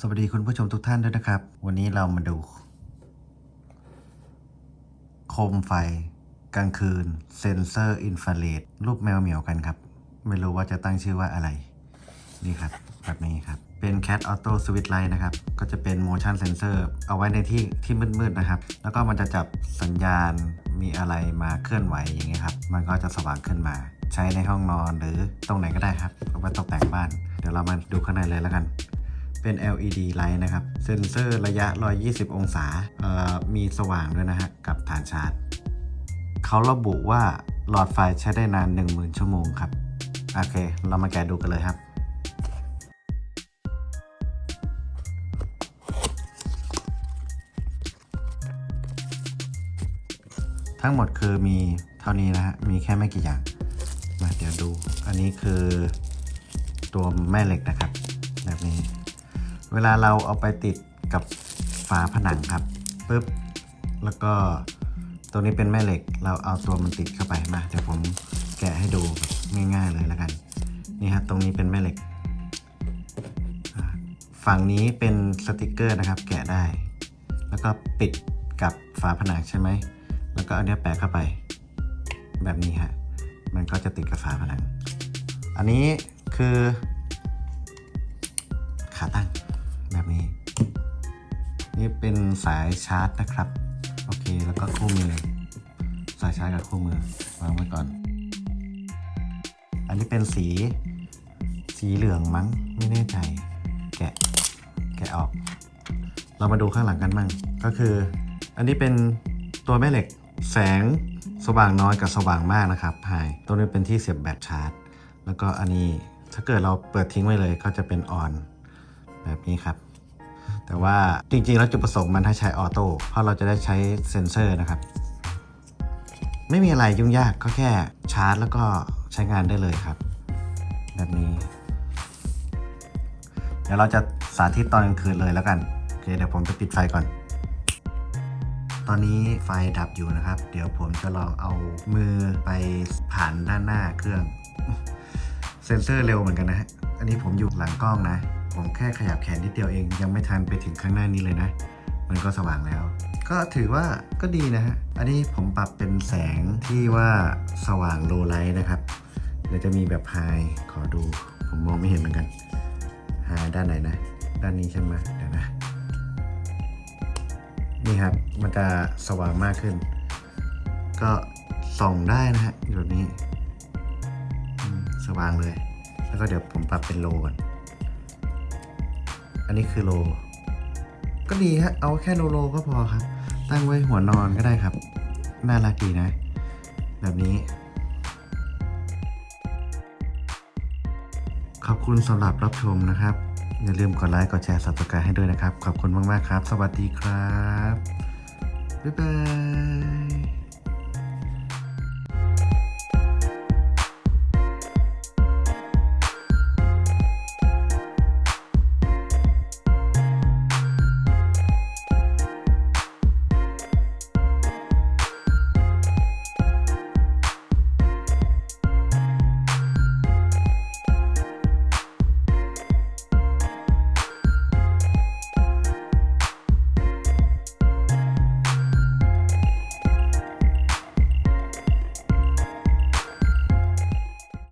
สวัสดีคุณผู้ชมทุกท่านด้วยนะครับ วันนี้เรามาดู โคมไฟกลางคืน เซนเซอร์อินฟราเรดรูปแมวเหมียวกันครับ ไม่รู้ว่าจะตั้งชื่อว่าอะไร นี่ครับ แบบนี้ครับ เป็น Cat Auto Switch Light นะครับ ก็จะเป็น motion sensor เอาไว้ในที่ที่มืดๆนะครับ แล้วก็มันจะจับสัญญาณมีอะไรมาเคลื่อนไหวอย่างเงี้ยครับ มันก็จะสว่างขึ้นมา ใช้ในห้องนอนหรือตรงไหนก็ได้ครับเอาไว้ตกแต่งบ้าน เดี๋ยวเรามาดูข้างในเลยแล้วกัน เป็น LED light นะครับ เซ็นเซอร์ระยะ 120 องศาเอ่อมีสว่างด้วยนะฮะ กับฐานชาร์จ เขาระบุว่าหลอดไฟใช้ได้นาน 10,000 ชั่วโมงครับ โอเค เรามาแกะดูกันเลยครับทั้งหมดคือมีเท่านี้นะฮะ มีแค่ไม่กี่อย่าง มาเดี๋ยวดู อันนี้คือตัวแม่เหล็กนะครับ แบบนี้ เวลาเราเอาไปติดกับฝาผนังครับปุ๊บแล้วก็ตัวนี้เป็นแม่เหล็ก เราเอาตัวมันติดเข้าไปมาเดี๋ยวผมแกะให้ดูแบบง่ายๆเลยแล้วกัน นี่ฮะตรงนี้เป็นแม่เหล็ก ฝั่งนี้เป็นสติกเกอร์นะครับ แกะได้ แล้วก็ปิดกับฝาผนังใช่ไหม แล้วก็เอาเนี้ยแปะเข้าไป แบบนี้ฮะมันก็จะติดกับฝาผนัง อันนี้คือขาตั้ง นี้นี่เป็นสายชาร์จนะครับ โอเค แล้วก็คู่มือ สายชาร์จกับคู่มือวางไว้ก่อน อันนี้เป็นสี สีเหลืองมั้ง ไม่แน่ใจ แกะ แกะออก เรามาดูข้างหลังกันมั่งก็คือ อันนี้เป็นตัวแม่เหล็ก แสงสว่างน้อยกับสว่างมากนะครับไฮตัวนี้เป็นที่เสียบแบตชาร์จ แล้วก็อันนี้ถ้าเกิดเราเปิดทิ้งไว้เลยก็จะเป็นออนแบบนี้ครับ แต่ว่าจริงๆ แล้วจุดประสงค์มันให้ใช้ออโต้เพราะเราจะได้ใช้เซ็นเซอร์นะครับ ไม่มีอะไรยุ่งยากก็แค่ชาร์จ แล้วก็ใช้งานได้เลยครับ แบบนี้ เดี๋ยวเราจะสาธิตตอนกลางคืนเลยแล้วกันโอเคเดี๋ยวผมจะปิดไฟก่อน ตอนนี้ไฟดับอยู่นะครับ เดี๋ยวผมจะลองเอามือไปผ่านด้านหน้าเครื่อง เซ็นเซอร์เร็วเหมือนกันนะฮะอันนี้ผมอยู่หลังกล้องนะ ผมแค่ขยับแขนนิดเดียวเอง ยังไม่ทันไปถึงข้างหน้านี้เลยนะ มันก็สว่างแล้ว ก็ถือว่าก็ดีนะฮะ อันนี้ผมปรับเป็นแสงที่ว่าสว่างโลไลท์นะครับ เดี๋ยวจะมีแบบไฮขอดู ผมมองไม่เห็นเหมือนกันไฮด้านไหนนะ ด้านนี้ใช่ไหมเดี๋ยวนะ นี่ครับ มันจะสว่างมากขึ้น ก็ส่องได้นะฮะแบบนี้ สว่างเลย แล้วก็เดี๋ยวผมปรับเป็นโลก่อน อันนี้คือโล ก็ดีฮะเอาแค่โลโลก็พอครับ ตั้งไว้หัวนอนก็ได้ครับ น่ารักดีนะ แบบนี้ ขอบคุณสำหรับรับชมนะครับ อย่าลืมกดไลค์กดแชร์ subscribe ให้ด้วยนะครับ ขอบคุณมาก ๆ ครับ สวัสดีครับ บ๊ายบาย